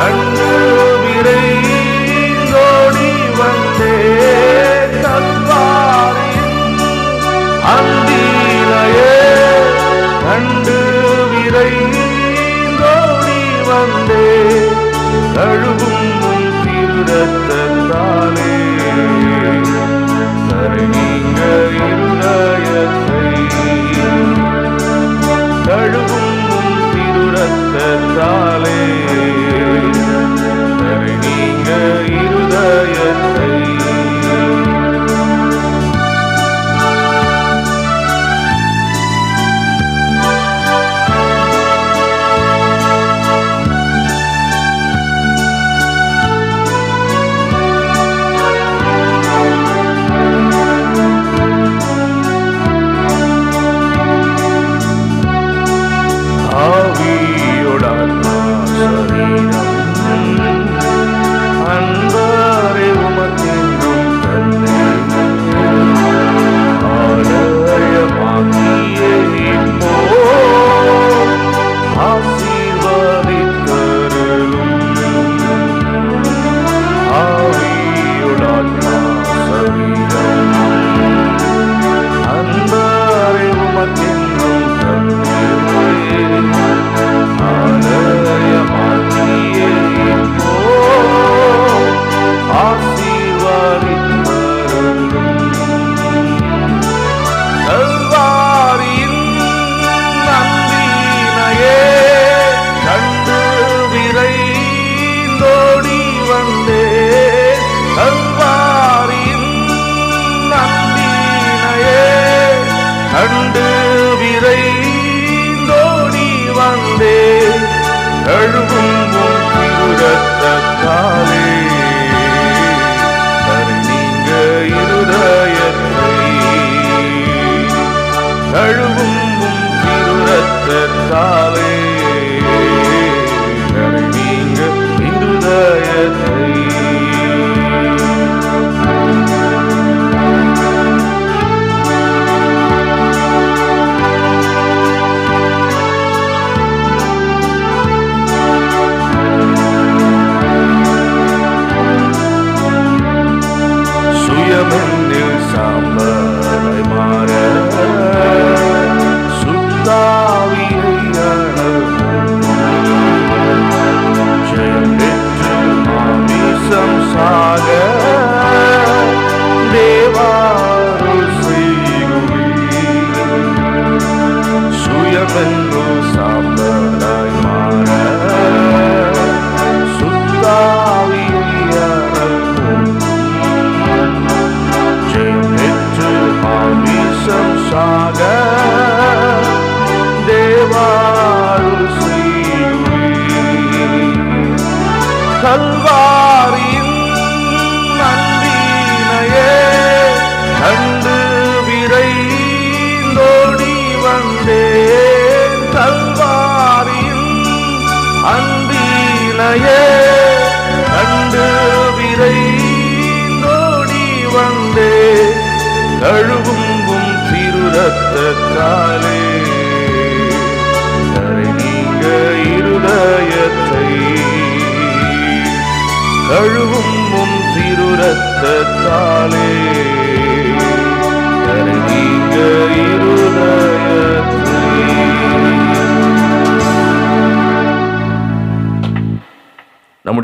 கண்டு விரைந்தோடி வந்தே கல்வாரியும் அந்தினையே கண்டு விரைந்தோடி வந்தே கழுவும் உன் திருரத்தாலே இருதயத்தை கழுவும் உம்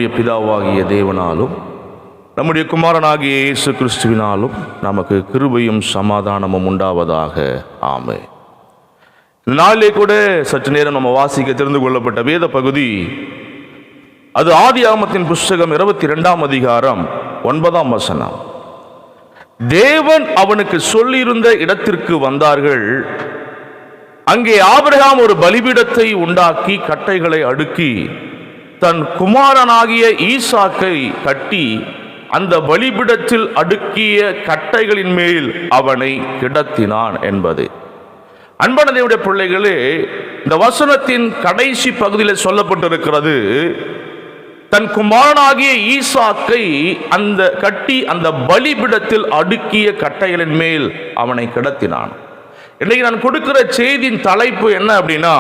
நம்முடைய பிதாவாகிய தேவனாலும் நம்முடைய குமாரனாகிய இயேசு கிறிஸ்துவினாலும் நமக்கு கிருபையும் சமாதானமும் உண்டாவதாக. ஆமே இந்த நாளிலே கூட சற்று நேரம் நம்ம வாசிக்க தெரிந்து கொள்ளப்பட்ட வேத பகுதி அது ஆதி ஆமத்தின் புஸ்தகம் இருபத்தி ரெண்டாம் அதிகாரம் ஒன்பதாம் வசனம். தேவன் அவனுக்கு சொல்லியிருந்த இடத்திற்கு வந்தார்கள். அங்கே ஆபிரகாம் ஒரு பலிபீடத்தை உண்டாக்கி கட்டைகளை அடுக்கி தன் குமாரனாகிய ஈசாக்கை கட்டி அந்த பலிபீடத்தில் அடுக்கிய கட்டைகளின் மேல் அவனை கிடத்தினான் என்பது. அன்பனதையுடைய பிள்ளைகளே இந்த வசனத்தின் கடைசி பகுதியில் சொல்லப்பட்டிருக்கிறது தன் குமாரனாகிய ஈசாக்கை அந்த கட்டி அந்த பலிபிடத்தில் அடுக்கிய கட்டைகளின் மேல் அவனை கிடத்தினான். இன்னைக்கு நான் கொடுக்கிற செய்தியின் தலைப்பு என்ன அப்படின்னா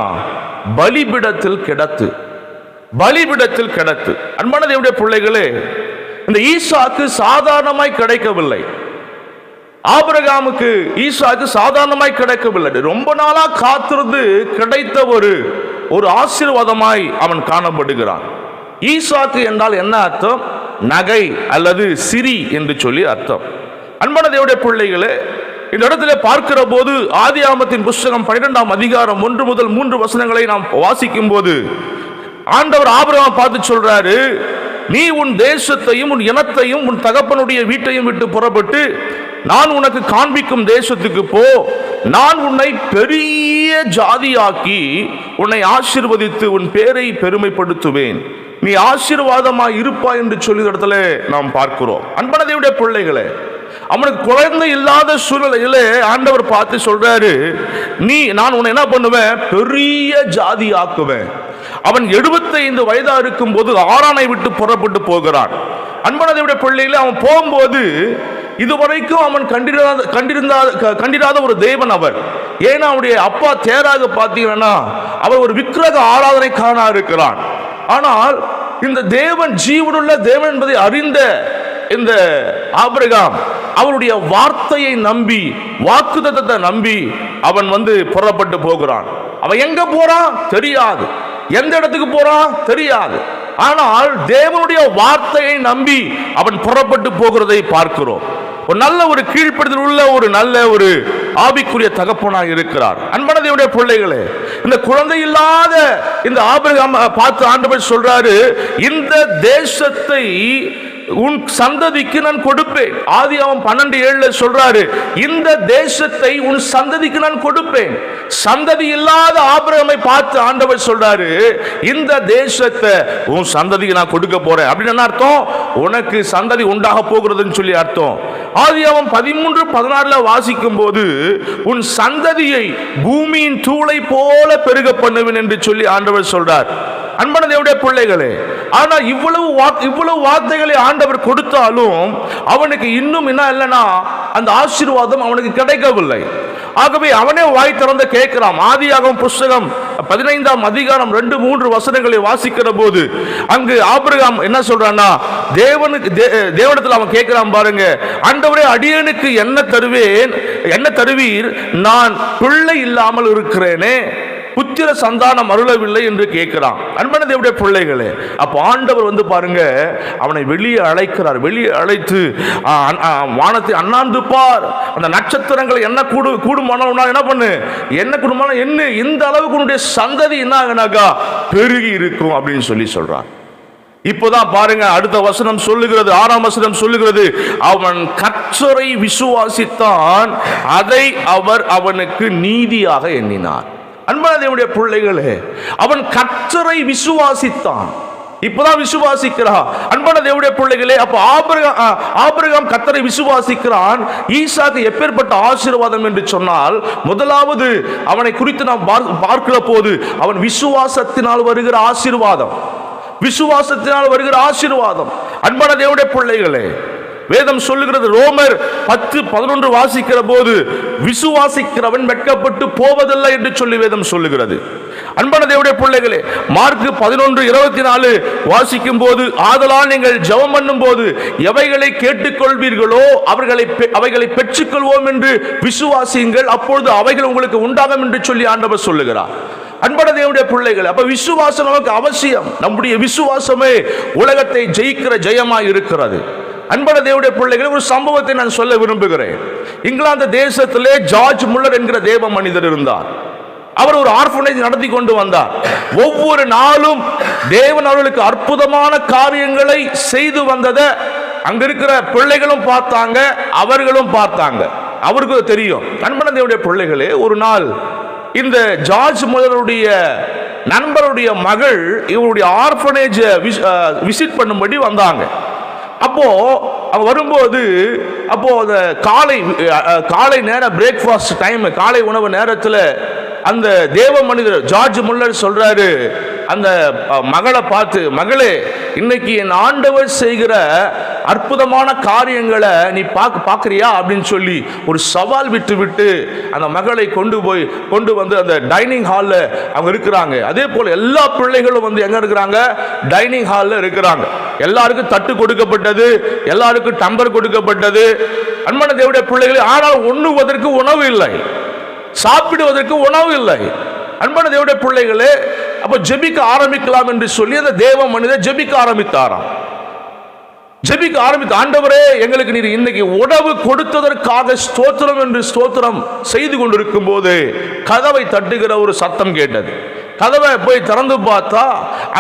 பலிபிடத்தில் கிடத்து. பலிபிடத்தில் கிடத்து அன்பான தேவனுடைய பிள்ளைகளே இந்த ஈசாக்கு சாதாரணமாய் கிடைக்கவில்லை. ஆபரகாமுக்கு ஈசாக்கு சாதாரணமாய் கிடைக்கவில்லை. ரொம்ப நாளா காத்திருந்து கிடைத்த ஒரு ஒரு ஆசீர்வாதமாய் அவன் காணப்படுகிறான். ஈசாக்கு என்றால் என்ன அர்த்தம்? நகை அல்லது சிரி என்று சொல்லி அர்த்தம். அன்பான தேவடைய பிள்ளைகளே இந்த இடத்துல பார்க்கிற போது ஆதியாமத்தின் புஸ்தகம் பன்னிரெண்டாம் அதிகாரம் ஒன்று முதல் மூன்று வசனங்களை நாம் வாசிக்கும் போது ஆண்டவர் ஆபிரகாம் பார்த்து சொல்றாரு நீ உன் தேசத்தையும் உன் இனத்தையும் உன் தகப்பனுடைய வீட்டையும் விட்டு புறப்பட்டு நான் உனக்கு காண்பிக்கும் தேசத்துக்கு போ. நான் உன்னை பெரிய ஜாதியாக்கி உன்னை ஆசீர்வதித்து உன் பேரை பெருமைப்படுத்துவேன். நீ ஆசீர்வாதமா இருப்பாய் என்று சொல்லி இடத்துல நாம் பார்க்கிறோம். அன்பனதையுடைய பிள்ளைகளே அவனுக்கு குழந்தை இல்லாத சூழ்நிலையில ஆண்டவர் பார்த்து சொல்றாரு நீ நான் உன்னை என்ன பண்ணுவேன்? பெரிய ஜாதி ஆக்குவேன் அவன் 75 வயதா இருக்கும் போது ஆரானை விட்டு புறப்பட்டு போகிறான். அன்பனதையுடைய பிள்ளையில அவன் போகும்போது இதுவரைக்கும் அவன் கண்டிராத கண்டிருந்தாத க- கண்டிராத ஒரு தேவன் அவர். ஏன்னா அவனுடைய அப்பா தேராக பார்த்தீங்கன்னா அவர் ஒரு விக்கிரக ஆராதனைக்கான இருக்கிறான் ஆனால் இந்த தேவன் ஜீவனுள்ள தேவன் என்பதை அறிந்த இந்த ஆபிரகாம் அவருடைய வார்த்தையை நம்பி வாக்குத்தத்தத்தை நம்பி அவன் வந்து புறப்பட்டு போகிறான். அவன் எங்க போறான்? தெரியாது. எந்த இடத்துக்கு போறான்? தெரியாது. ஆனால் தேவனுடைய வார்த்தையை நம்பி அவன் புறப்பட்டு போகிறதை பார்க்கிறோம். ஒரு நல்ல ஒரு கீழ்ப்படுதல் உள்ள ஒரு நல்ல ஒரு ஆவிக்குரிய தகப்பனாக இருக்கிறார். அன்பனதையுடைய பிள்ளைகளே இந்த குழந்தை இல்லாத இந்த ஆபிரகாம் பார்த்து ஆண்டவர் சொல்றாரு இந்த தேசத்தை உன் சந்ததிக்கு நான் கொடுப்பேன். ஆதி அவன் பன்னெண்டு ஏழுல சொல்றாரு இந்த தேசத்தை உன் சந்ததிக்கு நான் கொடுப்பேன். சந்ததி இல்லாத ஆபிரகமை பார்த்து ஆண்டவர் சொல்றாரு இந்த தேசத்தை உன் சந்ததிக்கு நான் கொடுக்க போறேன். அப்படின்னு என்ன அர்த்தம்? உனக்கு சந்ததி உண்டாக போகிறதுன்னு சொல்லி அர்த்தம். ஆதி அவன் பதிமூன்று பதினாறுல வாசிக்கும் போது உன் சந்ததியை பூமியின் தூளை போல பெருக பண்ணுவேன் என்று சொல்லி ஆண்டவர் சொல்றார். அன்பன தேவடைய பிள்ளைகளே ஆனால் இவ்வளவு இவ்வளவு வார்த்தைகளை ஆண்டவர் கொடுத்தாலும் அவனுக்கு இன்னும் என்ன இல்லைன்னா அந்த ஆசீர்வாதம் அவனுக்கு கிடைக்கவில்லை. ஆகவே அவனே வாய் திறந்து கேட்கிறான். ஆதியாகவும் புஸ்தகம் பதினைந்தாம் அதிகாரம் ரெண்டு மூன்று வசனங்களை வாசிக்கிற போது அங்கு ஆபிரகாம் என்ன சொல்றான்னா தேவனுக்கு தே- அவன் கேட்கிறான் பாருங்க. ஆண்டவரே அடியனுக்கு என்ன தருவேன் என்ன தருவீர்? நான் பிள்ளை இல்லாமல் இருக்கிறேனே. புத்திர சந்தானம் அருளவில்லை என்று கேட்கிறான். அன்பன தேவடைய பிள்ளைகளே அப்போ ஆண்டவர் வந்து பாருங்க அவனை வெளியே அழைக்கிறார். வெளியே அழைத்து வானத்தை அண்ணாந்து பார் அந்த நட்சத்திரங்களை என்ன கூடு கூடுமானால் உன்னால் என்ன பண்ணு? என்ன கூடுமானால் என்ன? இந்த அளவுக்கு உன்னுடைய சந்ததி என்ன ஆகுனாக்கா பெருகி இருக்கும் அப்படின்னு சொல்லி சொல்றான் இப்போதான் பாருங்க அடுத்த வசனம் சொல்லுகிறது ஆறாம் வசனம் சொல்லுகிறது அவன் கற்றரை விசுவாசித்தான் அதை அவர் அவனுக்கு நீதியாக எண்ணினார். அன்பான தேவனுடைய பிள்ளைகளே அவன் கற்றரை விசுவாசித்தான். இப்பதான் விசுவாசிக்கிறான். அன்பான தேவனுடைய பிள்ளைகளே அப்ப ஆபிரகாம் ஆபிரகாம் கத்தரை விசுவாசிக்கிறான். ஈசாக்கு எப்பேற்பட்ட ஆசீர்வாதம் என்று சொன்னால் முதலாவது அவனை குறித்து நாம் பார்க்கிற போது அவன் விசுவாசத்தினால் வருகிற ஆசீர்வாதம். விசுவாசத்தினால் வருகிற ஆசீர்வாதம். அன்பான தேவனுடைய பிள்ளைகளே வேதம் சொல்லுகிறது ரோமர் பத்து பதினொன்று வாசிக்கிற போது விசுவாசிக்கிறவன் வெட்கப்பட்டு போவதில்லை என்று சொல்லி வேதம் சொல்லுகிறது. அன்பான தேவடைய பிள்ளைகளே மார்க் பதினொன்று இருபத்தி நாலு வாசிக்கும் போது ஆதலால் நீங்கள் ஜெபம் பண்ணும் போது எவைகளை கேட்டுக்கொள்வீர்களோ அவர்களை பெ- அவைகளை பெற்றுக்கொள்வோம் என்று விசுவாசியுங்கள் அப்பொழுது அவைகள் உங்களுக்கு உண்டாகும் என்று சொல்லி ஆண்டவர் சொல்லுகிறார். அன்பட தேவனுடைய பிள்ளைகள் அப்ப விசுவாசம் நமக்கு அவசியம். நம்முடைய விசுவாசமே உலகத்தை ஜெயிக்கிற ஜெயமாய் இருக்கிறது. அன்பன தேவடைய பிள்ளைகளை ஒரு சம்பவத்தை நான் சொல்ல விரும்புகிறேன். இங்கிலாந்து தேசத்திலே ஜார்ஜ் முல்லர் என்கிற தேவ மனிதர் இருந்தார். அவர் ஒரு ஆர்ஃபனேஜ் நடத்தி கொண்டு வந்தார். ஒவ்வொரு நாளும் தேவன் அவர்களுக்கு அற்புதமான காரியங்களை செய்து வந்ததை அங்க இருக்கிற பிள்ளைகளும் பார்த்தாங்க அவர்களும் பார்த்தாங்க. அவருக்கு தெரியும். அன்பன தேவடைய பிள்ளைகளே ஒரு நாள் இந்த ஜார்ஜ் முதலுடைய நண்பருடைய மகள் இவருடைய ஆர்ஃபனேஜ் விசிட் பண்ணும்படி வந்தாங்க. அப்போ அவ வரும்போது அப்போ அந்த காலை காலை நேர பிரேக்ஃபாஸ்ட் டைம் காலை உணவு நேரத்தில் அந்த தேவ மனிதர் ஜார்ஜ் முல்லர் சொல்றாரு அந்த மகளை பார்த்து மகளே இன்னைக்கு என் ஆண்டவர் செய்கிற அற்புதமான காரியங்களை நீ பார்க்க பார்க்குறியா அப்படின்னு சொல்லி ஒரு சவால் விட்டு விட்டு அந்த மகளை கொண்டு போய் கொண்டு வந்து அந்த டைனிங் ஹாலில் அவங்க இருக்கிறாங்க. அதே போல் எல்லா பிள்ளைகளும் வந்து எங்கே இருக்கிறாங்க? டைனிங் ஹாலில் இருக்கிறாங்க. எல்லாருக்கும் தட்டு கொடுக்கப்பட்டது எல்லாருக்கும் டம்பர் கொடுக்கப்பட்டது. அன்பான தேவடைய பிள்ளைகள் ஆனால் உண்ணுவதற்கு உணவு இல்லை. சாப்பிடுவதற்கு உணவு இல்லை. அன்பான தேவடைய பிள்ளைகளே அப்போ ஜெபிக்க ஆரம்பிக்கலாம் என்று சொல்லி அந்த தேவ மனிதர் ஜெபிக்க ஆரம்பித்தாராம். ஜெபிக்க ஆரம்பித்த ஆண்டவரே எங்களுக்கு நீர் இன்னைக்கு உணவு கொடுத்ததற்காக ஸ்தோத்திரம் என்று ஸ்தோத்திரம் செய்து கொண்டிருக்கும் போது கதவை தட்டுகிற ஒரு சத்தம் கேட்டது. கதவை போய் திறந்து பார்த்தா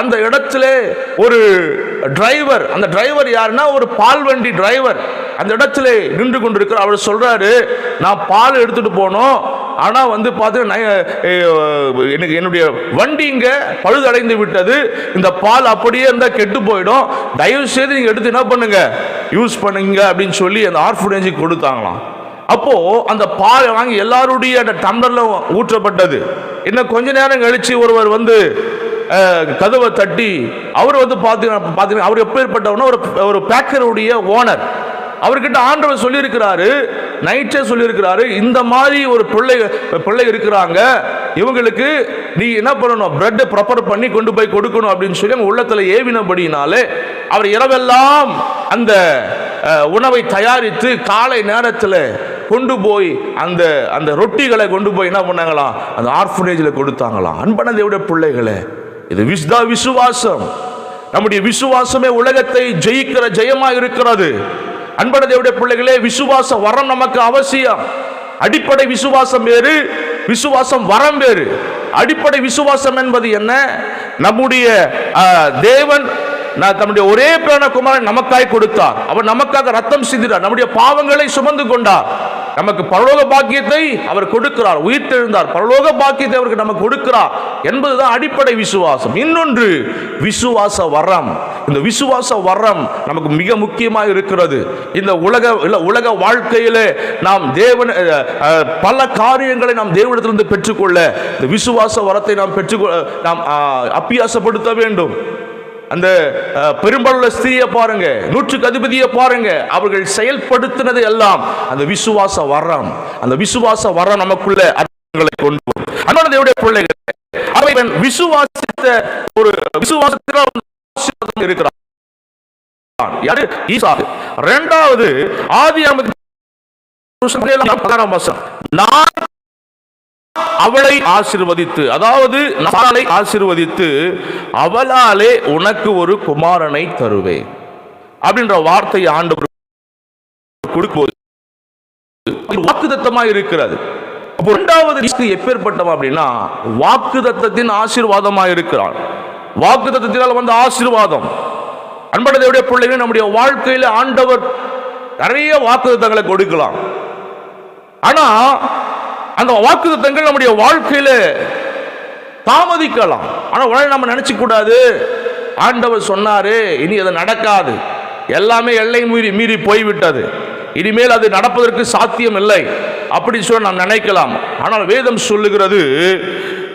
அந்த இடத்துல ஒரு டிரைவர் அந்த டிரைவர் யாருன்னா ஒரு பால் வண்டி டிரைவர் அந்த இடத்துல நின்று கொண்டிருக்கிற அவர் சொல்றாரு நான் பால் எடுத்துட்டு போனோம். ஆனால் வந்து பார்த்தீங்கன்னா எனக்கு என்னுடைய வண்டி இங்கே பழுதடைந்து விட்டது. இந்த பால் அப்படியே இருந்தால் கெட்டு போயிடும். தயவு செய்து நீங்கள் எடுத்து என்ன பண்ணுங்க? யூஸ் பண்ணுங்க அப்படின்னு சொல்லி அந்த ஆர்ஃபனேஜுக்கு கொடுத்தாங்களாம். அப்போ அந்த பால் வாங்கி எல்லாருடைய அந்த டம்ளர்ல ஊற்றப்பட்டது. இன்னும் கொஞ்ச நேரம் கழிச்சு ஒருவர் வந்து கதவை தட்டி அவர் வந்து பார்த்தீங்கன்னா பார்த்தீங்கன்னா அவர் எப்பேற்பட்டவனா ஒரு ஒரு பேக்கருடைய ஓனர். அவர்கிட்ட ஆண்டவர் சொல்லியிருக்கிறாரு நைட்டே சொல்லியிருக்கிறாரு இந்த மாதிரி ஒரு பிள்ளை பிள்ளை இருக்கிறாங்க இவங்களுக்கு நீ என்ன பண்ணணும் பிரெட்டை ப்ரிப்பேர் பண்ணி கொண்டு போய் கொடுக்கணும் அப்படின்னு சொல்லி அவங்க உள்ளத்தில் ஏவினபடினாலே அவர் இரவெல்லாம் அந்த உணவை தயாரித்து காலை நேரத்தில் கொண்டு போய் அந்த அந்த ரொட்டிகளை கொண்டு போய் என்ன பண்ணாங்களாம் அந்த ஆர்ஃபனேஜில் கொடுத்தாங்களாம் அன்பான தேவடைய பிள்ளைகளே இது விஸ்தா விசுவாசம். நம்முடைய விசுவாசமே உலகத்தை ஜெயிக்கிற ஜெயமா இருக்கிறது. அன்பன தேவடைய பிள்ளைகளே விசுவாச வரம் நமக்கு அவசியம். அடிப்படை விசுவாசம் வேறு விசுவாசம் வரம் வேறு. அடிப்படை விசுவாசம் என்பது என்ன? நம்முடைய தேவன் நான் தம்முடைய ஒரே பிராண குமாரன் நமக்காய் கொடுத்தார். அவர் நமக்காக ரத்தம் சிந்தினார். நம்முடைய பாவங்களை சுமந்து கொண்டார். நமக்கு பரலோக பாக்கியத்தை அவர் கொடுக்கிறார். உயிர்த்தெழுந்தார். பரலோக பாக்கியத்தை அவருக்கு நமக்கு கொடுக்கிறார் என்பதுதான் அடிப்படை விசுவாசம். இன்னொன்று விசுவாச வரம். இந்த விசுவாச வரம் நமக்கு மிக முக்கியமாக இருக்கிறது. இந்த உலக இல்லை உலக வாழ்க்கையிலே நாம் தேவன் பல காரியங்களை நாம் தேவனிடத்திலிருந்து பெற்றுக்கொள்ள இந்த விசுவாச வரத்தை நாம் பெற்றுக்கொள்ள நாம் அப்பியாசப்படுத்த வேண்டும். அந்த பெரும்பாலுள்ள ஸ்திரியை பாருங்க நூற்றுக்கு அதிபதியை பாருங்க அவர்கள் செயல்படுத்தினது எல்லாம் அந்த விசுவாச வரம் அந்த விசுவாச வரம் நமக்குள்ள அர்த்தங்களை கொண்டு வரும் அன்பான பிள்ளைகள் அவன் விசுவாசித்த ஒரு விசுவாசத்தில் இருக்கிறான் யாரு ஈசா இரண்டாவது ஆதி பதினாறாம் நான் அவளை ஆசிர்வதித்து அதாவது நாளை ஆசிர்வதித்து அவளாலே உனக்கு ஒரு குமாரனை தருவேன். அப்படின்ற வார்த்தையை ஆண்டவர் கொடுக்கும்போது வாக்குதத்தமாக இருக்கிறது. அப்போ இரண்டாவது ஈசாக்கு எப்பேற்பட்டவன் அப்படின்னா வாக்குதத்தத்தின் ஆசீர்வாதமாக இருக்கிறான். வாக்குதத்தத்தினால் வந்த ஆசீர்வாதம். அன்பட பிள்ளைகள் நம்முடைய வாழ்க்கையில் ஆண்டவர் நிறைய வாக்குதத்தங்களை கொடுக்கலாம். ஆனால் அந்த வாக்குத்தத்தங்கள் நம்முடைய வாழ்க்கையில தாமதிக்கலாம். ஆனால் உடனே நம்ம நினைச்சுக்க கூடாது ஆண்டவர் சொன்னாரு இனி அது நடக்காது. எல்லாமே எல்லை மீறி மீறி போய்விட்டது. இனிமேல் அது நடப்பதற்கு சாத்தியம் இல்லை. அப்படி சொல்ல நாம் நினைக்கலாம். ஆனால் வேதம் சொல்லுகிறது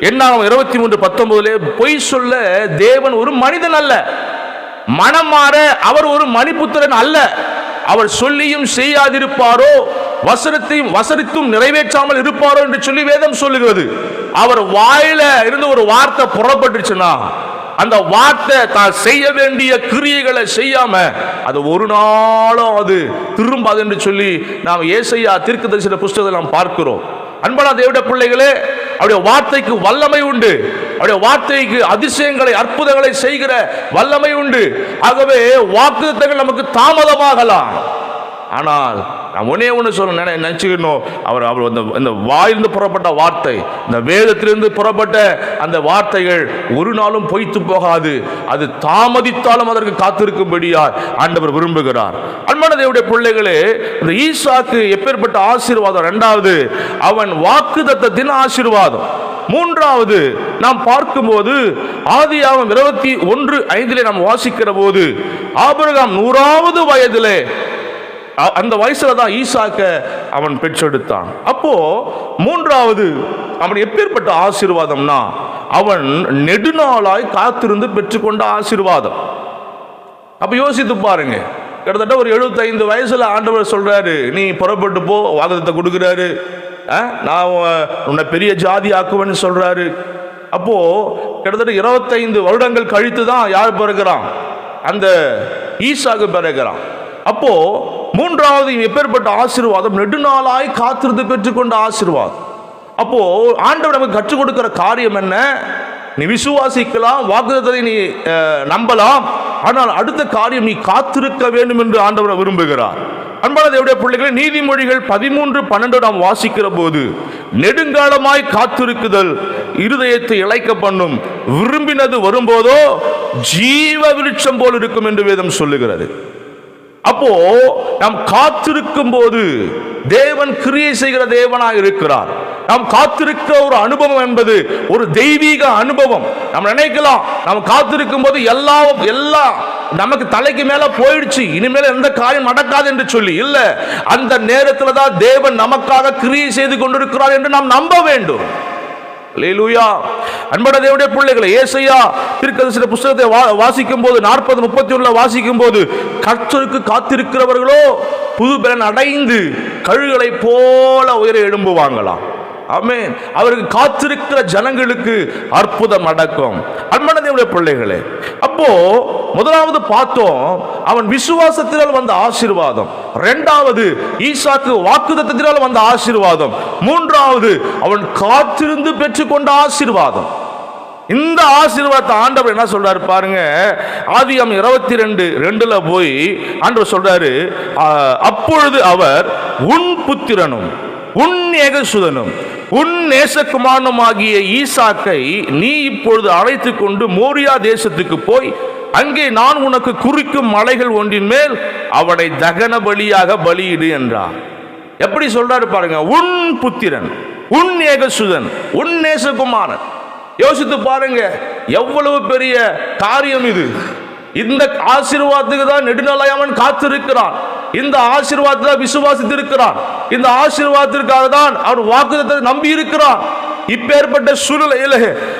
என்ன இருபத்தி மூன்று பத்தொன்பதுல பொய் சொல்ல தேவன் ஒரு மனிதன் அல்ல. மனம் மாற அவர் ஒரு மணிபுத்திரன் அல்ல. அவர் சொல்லியும் செய்யாதிருப்பாரோ? வசனத்தையும் வசனித்தும் நிறைவேற்றாமல் இருப்பாரோ என்று சொல்லி வேதம் சொல்லுகிறது. அவர் வாயில இருந்து ஒரு வார்த்தை புறப்பட்டுச்சுன்னா அந்த வார்த்தை தான் செய்ய வேண்டிய கிரியைகளை செய்யாம அது ஒரு நாளும் அது திரும்பாது என்று சொல்லி நாம் ஏசையா தீர்க்க தரிசன புஸ்தகத்தை நாம் பார்க்கிறோம். அன்பனா தேவிட பிள்ளைகளே அவருடைய வார்த்தைக்கு வல்லமை உண்டு. அவருடைய வார்த்தைக்கு அதிசயங்களை அற்புதங்களை செய்கிற வல்லமை உண்டு. ஆகவே வாக்குத்தங்கள் நமக்கு தாமதமாகலாம். ஆனால் நான் ஒன்னே ஒன்று சொல்ல நினச்சிக்கணும் அவர் அவர் அந்த இந்த வாயிலிருந்து புறப்பட்ட வார்த்தை இந்த வேதத்திலிருந்து புறப்பட்ட அந்த வார்த்தைகள் ஒரு நாளும் பொய்த்து போகாது. அது தாமதித்தாலும் அதற்கு காத்திருக்கும்படியார் ஆண்டவர் விரும்புகிறார். அன்பான தேவடைய பிள்ளைகளே இந்த ஈசாக்கு எப்பேற்பட்ட ஆசீர்வாதம்? ரெண்டாவது அவன் வாக்கு தத்தத்தின் ஆசீர்வாதம். மூன்றாவது நாம் பார்க்கும்போது ஆதியாகம் இருபத்தி ஒன்று ஐந்திலே நாம் வாசிக்கிற போது ஆபிரகாம் நூறாவது வயதிலே அந்த வயசுல தான் ஈசாக்க அவன் பெற்றெடுத்தான். அப்போ மூன்றாவது அவன் எப்பேற்பட்ட ஆசீர்வாதம்னா அவன் நெடுநாளாய் காத்திருந்து பெற்றுக்கொண்ட ஆசீர்வாதம். அப்ப யோசித்து பாருங்க. கிட்டத்தட்ட ஒரு 75 வயசுல ஆண்டவர் சொல்றாரு நீ புறப்பட்டு போ வாதத்தை கொடுக்குறாரு. ஆ, நான் உன்னை பெரிய ஜாதி ஆக்குவேன்னு சொல்றாரு. அப்போ கிட்டத்தட்ட 25 வருடங்கள் கழித்து தான் யார் பிறகுறான் அந்த ஈசாக்கு பிறகுறான் அப்போ மூன்றாவது எப்பேற்பட்ட ஆசீர்வாதம் நெடுநாளாய் காத்திருந்து பெற்றுக்கொண்ட ஆசீர்வாதம். அப்போ ஆண்டவர் நமக்கு கற்றுக் கொடுக்கிற காரியம் என்ன? நீ விசுவாசிக்கலாம் வாக்குதத்தை நீ நம்பலாம் ஆனால் அடுத்த காரியம் நீ காத்திருக்க வேண்டும் என்று ஆண்டவர் விரும்புகிறார். அன்பான தேவடைய பிள்ளைகளை நீதிமொழிகள் பதிமூன்று பன்னெண்டு நாம் வாசிக்கிற போது நெடுங்காலமாய் காத்திருக்குதல் இருதயத்தை இழைக்க பண்ணும் விரும்பினது வரும்போதோ ஜீவ விருட்சம் போல் இருக்கும் என்று வேதம் சொல்லுகிறது. அப்போ நாம் காத்திருக்கும் போது தேவன் கிரியை செய்கிற தேவனாக இருக்கிறார். நாம் காத்திருக்கிற ஒரு அனுபவம் என்பது ஒரு தெய்வீக அனுபவம். நம்ம நினைக்கலாம் நாம் காத்திருக்கும் போது எல்லா எல்லாம் நமக்கு தலைக்கு மேல போயிடுச்சு இனிமேல் எந்த காரியம் நடக்காது என்று சொல்லி. இல்ல அந்த நேரத்தில் தான் தேவன் நமக்காக கிரியை செய்து கொண்டிருக்கிறார் என்று நாம் நம்ப வேண்டும். லேலூயா அன்பட தேவடைய பிள்ளைகளை ஏசையா திருக்கதரிசன புஸ்தகத்தை வா- வாசிக்கும் போது நாற்பது முப்பத்தி ஒன்றில் வாசிக்கும் போது கர்த்தருக்கு காத்திருக்கிறவர்களோ புது பலன் அடைந்து கழுகளை போல உயர எழும்புவாங்களாம். அமேன் அவருக்கு காத்திருக்கிற ஜனங்களுக்கு அற்புதம் நடக்கும். அன்பனதேவுடைய பிள்ளைகளே அப்போ முதலாவது பார்த்தோம் அவன் விசுவாசத்தினால் வந்த ஆசீர்வாதம். ரெண்டாவது ஈசாக்கு வாக்குதத்தினால் வந்த ஆசீர்வாதம். மூன்றாவது அவன் காத்திருந்து பெற்றுக்கொண்ட ஆசீர்வாதம். இந்த ஆசீர்வாதத்தை ஆண்டவர் என்ன சொல்றாரு பாருங்க ஆதியம் இருபத்தி ரெண்டு ரெண்டுல போய் ஆண்டவர் சொல்றாரு அப்பொழுது அவர் உன் புத்திரனும் உன் ஏகசுதனும் உன் நேசகுமாரனுமாகிய ஈசாக்கை நீ இப்பொழுது அழைத்து கொண்டு மோரியா தேசத்துக்கு போய் அங்கே நான் உனக்கு குறிக்கும் மலைகள் ஒன்றின் மேல் அவனை தகன பலியாக பலியிடு என்றார். எப்படி சொல்றாரு பாருங்க உன் புத்திரன் உன் ஏகசுதன் உன் நேசகுமாரன். யோசித்து பாருங்க எவ்வளவு பெரிய காரியம் இது. இந்த ஆசீர்வாதத்துக்கு தான் நெடுநாளாய் காத்திருக்கிறான். இந்த ஆசீர்வாதத்தை தான் விசுவாசித்திருக்கிறான். இந்த ஆசீர்வாதத்திற்காக தான் அவன் வாக்குத்தத்தை நம்பி இருக்கிறான் இப்பேற்பட்ட சூழ்நிலையில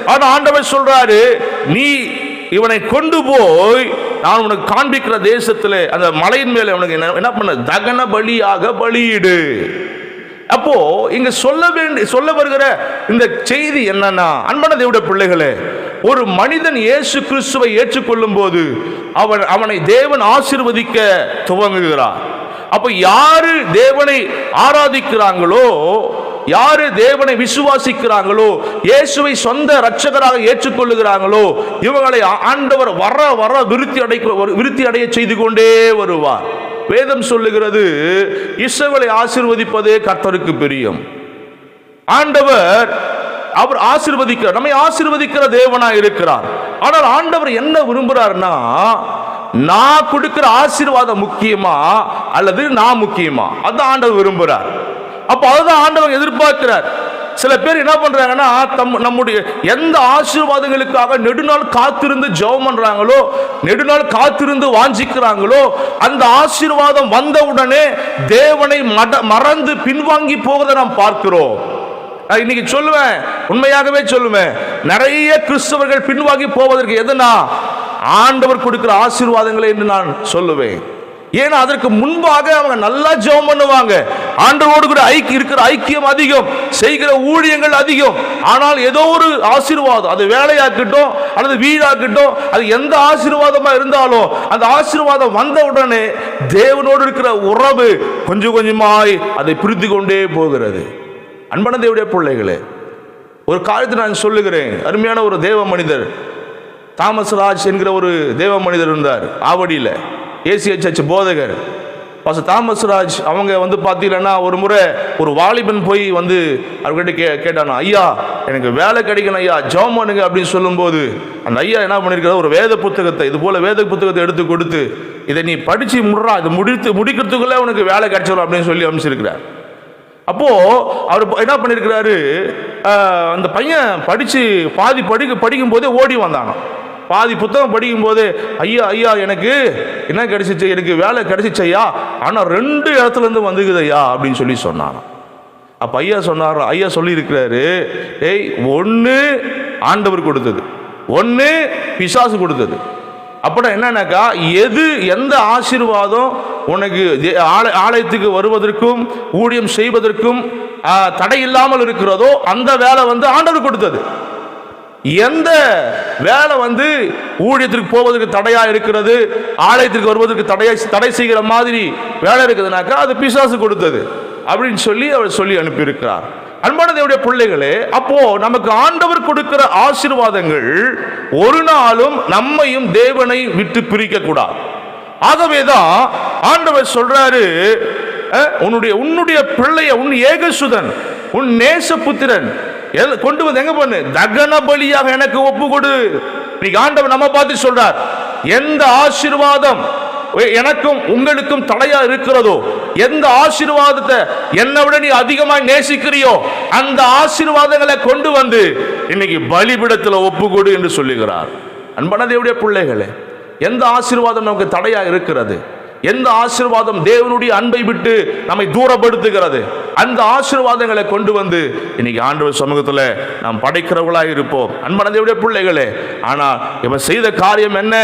ஆனா ஆண்டவர் சொல்றாரு நீ இவனை கொண்டு போய் நான் உனக்கு காண்பிக்கிற தேசத்தில் அந்த மலையின் மேலே உனக்கு என்ன என்ன பண்ண தகன பலியாக பலியிடு. அப்போ இங்க சொல்ல வேண்டிய சொல்ல வருகிற இந்த செய்தி என்னன்னா அன்பான தேவடைய பிள்ளைகளே ஒரு மனிதன் இயேசு கிறிஸ்துவை ஏற்றுக்கொள்ளும் போது அவன் அவனை தேவன் ஆசிர்வதிக்க துவங்குகிறார். அப்ப யாரு தேவனை ஆராதிக்கிறாங்களோ யாரு தேவனை விசுவாசிக்கிறாங்களோ இயேசுவை சொந்த ரட்சகராக ஏற்றுக்கொள்ளுகிறாங்களோ இவங்களை ஆண்டவர் வர வர விருத்தி அடை விருத்தி அடைய செய்து கொண்டே வருவார். வேதம் சொல்லுகிறது இஸ்ரவேலை ஆசிர்வதிப்பதே கர்த்தருக்கு பிரியம். ஆண்டவர் அவர் ஆசிர்வதிக்கிறார் நம்மை ஆசிர்வதிக்கிற தேவனா இருக்கிறார். ஆனால் ஆண்டவர் என்ன விரும்புறாருன்னா நான் கொடுக்கிற ஆசீர்வாதம் முக்கியமா அல்லது நான் முக்கியமா? அதுதான் ஆண்டவர் விரும்புறார். அப்போ அதுதான் ஆண்டவர் எதிர்பார்க்கிறார். சில பேர் என்ன பண்றாங்கன்னா தம் நம்முடைய எந்த ஆசீர்வாதங்களுக்காக நெடுநாள் காத்திருந்து ஜெபம் பண்றாங்களோ நெடுநாள் காத்திருந்து வாஞ்சிக்கிறாங்களோ அந்த ஆசீர்வாதம் வந்தவுடனே தேவனை மட மறந்து பின்வாங்கி போவதை நாம் பார்க்கிறோம். நான் இன்னைக்கு சொல்லுவேன். உண்மையாகவே சொல்லுவேன். நிறைய கிறிஸ்தவர்கள் பின்வாங்கி போவதற்கு எதுனா ஆண்டவர் கொடுக்கிற ஆசீர்வாதங்களை என்று நான் சொல்லுவேன். ஏன்னா அதற்கு முன்பாக அவங்க நல்லா ஜெபம் பண்ணுவாங்க. ஆண்டவரோடு கூட ஐக்கியம் இருக்கிற ஐக்கியம் அதிகம். செய்கிற ஊழியங்கள் அதிகம். ஆனால் ஏதோ ஒரு ஆசீர்வாதம். அது வேலையாக்கட்டும் அல்லது வீடாக்கட்டும் அது எந்த ஆசீர்வாதமா இருந்தாலும் அந்த ஆசீர்வாதம் வந்த உடனே தேவனோடு இருக்கிற உறவு கொஞ்சம் கொஞ்சமாய் அதை பிரித்து கொண்டே போகிறது. அன்பான தேவடைய பிள்ளைகளே ஒரு காலத்தை நான் சொல்லுகிறேன். அருமையான ஒரு தேவ மனிதர் தாமஸ் ராஜ் என்கிற ஒரு தேவ மனிதர் இருந்தார் ஆவடியில். ஏசிய போதகர். பாச தாமஸ் ராஜ் அவங்க வந்து பார்த்தீங்கன்னா ஒரு முறை ஒரு வாலிபன் போய் வந்து அவர்கிட்ட கே கேட்டானா ஐயா எனக்கு வேலை கிடைக்கணும் ஐயா ஜோம் பண்ணுங்க அப்படின்னு சொல்லும்போது அந்த ஐயா என்ன பண்ணியிருக்காரு ஒரு வேத புத்தகத்தை இது போல் வேத புத்தகத்தை எடுத்து கொடுத்து இதை நீ படித்து முடுறா அது முடித்து முடிக்கிறதுக்குள்ளே உனக்கு வேலை கிடைச்சிடும் அப்படின்னு சொல்லி அமைச்சிருக்கிறார் அப்போ அவர் என்ன பண்ணியிருக்கிறாரு அந்த பையன் படித்து பாதி படிக்க படிக்கும் போதே ஓடி வந்தானோ பாதி புத்தகம் படிக்கும்போது ஐயா ஐயா எனக்கு என்ன கிடைச்சிச்சு? எனக்கு வேலை கிடைச்சிச்சு ஐயா. ஆனால் ரெண்டு இடத்துல இருந்து வந்துக்குது ஐயா அப்படின்னு சொல்லி சொன்னான் அப்போ ஐயா சொன்னார்? ஐயா சொல்லியிருக்கிறாரு ஏய் ஒன்று ஆண்டவர் கொடுத்தது. ஒன்று பிசாசு கொடுத்தது. அப்படின்னா என்னன்னாக்கா எது எந்த ஆசீர்வாதம் உனக்கு ஆலய ஆலயத்துக்கு வருவதற்கும் ஊழியம் செய்வதற்கும் தடை இல்லாமல் இருக்கிறதோ அந்த வேலை வந்து ஆண்டவர் கொடுத்தது. எந்த வேலை வந்து ஊழியத்திற்கு போவதற்கு தடையா இருக்கிறது ஆலயத்திற்கு வருவதற்கு தடையா தடை செய்கிற மாதிரி வேலை இருக்குதுனாக்கா அது பிசாசு கொடுத்தது. அப்படின்னு சொல்லி அவர் சொல்லி அனுப்பியிருக்கிறார். அன்பான பிள்ளைகளே அப்போ நமக்கு ஆண்டவர் கொடுக்கிற ஆசீர்வாதங்கள் ஒரு நாளும் நம்மையும் தேவனை விட்டு பிரிக்க கூடாது ஆகவேதான் ஆண்டவர் சொல்றாரு உன்னுடைய உன்னுடைய பிள்ளைய உன் ஏகசுதன் உன் நேசபுத்திரன் கொண்டு வந்து எங்க பண்ணு? தகன பலியாக எனக்கு ஒப்பு கொடு இன்னைக்கு ஆண்டவர் நம்ம பார்த்து சொல்றார் எந்த ஆசீர்வாதம் எனக்கும் உங்களுக்கும் தடையா இருக்கிறதோ? எந்த ஆசீர்வாதத்தை என்னை விட நீ அதிகமாக நேசிக்கிறியோ அந்த ஆசீர்வாதங்களை கொண்டு வந்து இன்னைக்கு பலிபிடத்தில் ஒப்பு கொடு என்று சொல்லுகிறார். அன்பான தேவடைய பிள்ளைகளே எந்த ஆசீர்வாதம் நமக்கு தடையாக இருக்கிறது? எந்த ஆசீர்வாதம் தேவனுடைய அன்பை விட்டு நம்மை தூரப்படுத்துகிறது? அந்த ஆசீர்வாதங்களை கொண்டு வந்து இன்னைக்கு ஆண்டவர் சமூகத்தில் நாம் படைக்கிறவர்களாக இருப்போம். அன்பான பிள்ளைகளே ஆனால் இவன் செய்த காரியம் என்ன?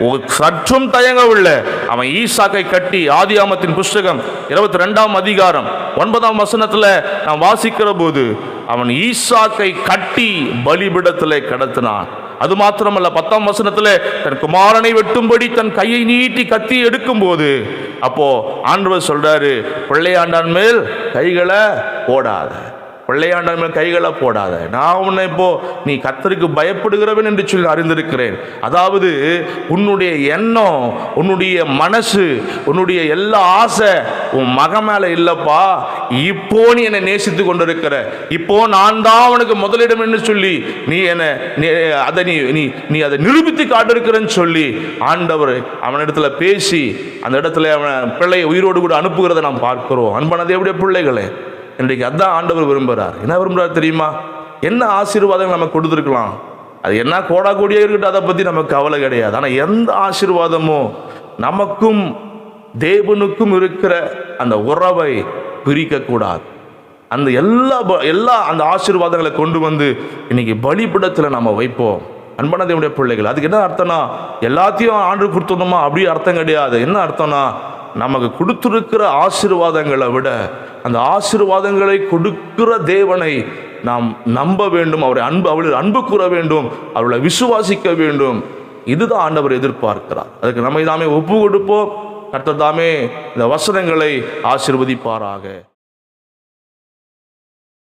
ஒரு சற்றும் தயங்கவில்லை அவன் ஈசாக்கை கட்டி ஆதியாமத்தின் புஸ்தகம் இருபத்தி ரெண்டாம் அதிகாரம் ஒன்பதாம் வசனத்தில் நாம் வாசிக்கிற போது அவன் ஈசாக்கை கட்டி பலிபிடத்தில் கடத்தினான். அது மாத்திரமல்ல பத்தாம் வசனத்தில் தன் குமாரனை வெட்டும்படி தன் கையை நீட்டி கத்தி எடுக்கும் போது அப்போ ஆண்டவர் சொல்றாரு பிள்ளையாண்டான் மேல் கைகளை ஓடாத கொள்ளையாண்டவன் கைகளை போடாத. நான் உன்னை இப்போ நீ கத்தருக்கு பயப்படுகிறவன் என்று சொல்லி அறிந்திருக்கிறேன். அதாவது உன்னுடைய எண்ணம் உன்னுடைய மனசு உன்னுடைய எல்லா ஆசை உன் மக மேலே இல்லைப்பா. இப்போ நீ என்னை நேசித்து கொண்டிருக்கிற. இப்போ நான் தான் அவனுக்கு முதலிடம் என்று சொல்லி நீ என்னை அதை நீ நீ நீ அதை நிரூபித்து காட்டிருக்கிறன்னு சொல்லி ஆண்டவர் அவனிடத்துல பேசி அந்த இடத்துல அவன் பிள்ளையை உயிரோடு கூட அனுப்புகிறத நாம் பார்க்கிறோம். அன்பானது எப்படிய பிள்ளைகளே. இன்றைக்கு அதான் ஆண்டவர் விரும்புகிறார் என்ன விரும்புகிறார் தெரியுமா? என்ன ஆசீர்வாதங்கள் நம்ம கொடுத்துருக்கலாம். அது என்ன கோடா கோடியாக இருக்கட்டும் அதை பற்றி நமக்கு கவலை கிடையாது. ஆனால் எந்த ஆசீர்வாதமும் நமக்கும் தேவனுக்கும் இருக்கிற அந்த உறவை பிரிக்கக்கூடாது. அந்த எல்லா ப- எல்லா அந்த ஆசீர்வாதங்களை கொண்டு வந்து இன்னைக்கு பலிபிடத்தில் நம்ம வைப்போம். அன்பான தேவனுடைய பிள்ளைகள் அதுக்கு என்ன அர்த்தம்னா எல்லாத்தையும் ஆண்டு கொடுத்துடணுமா அப்படி அர்த்தம் கிடையாது. என்ன அர்த்தம்னா நமக்கு கொடுத்துருக்கிற ஆசீர்வாதங்களை விட அந்த ஆசீர்வாதங்களை கொடுக்கிற தேவனை நாம் நம்ப வேண்டும் அவரை அன்பு அவளில் அன்பு கூற வேண்டும் அவளை விசுவாசிக்க வேண்டும். இதுதான் ஆண்டவர் எதிர்பார்க்கிறார். அதுக்கு நம்மை தாமே ஒப்பு கொடுப்போம் கர்த்தர் தாமே இந்த வசனங்களை ஆசிர்வதிப்பாராக.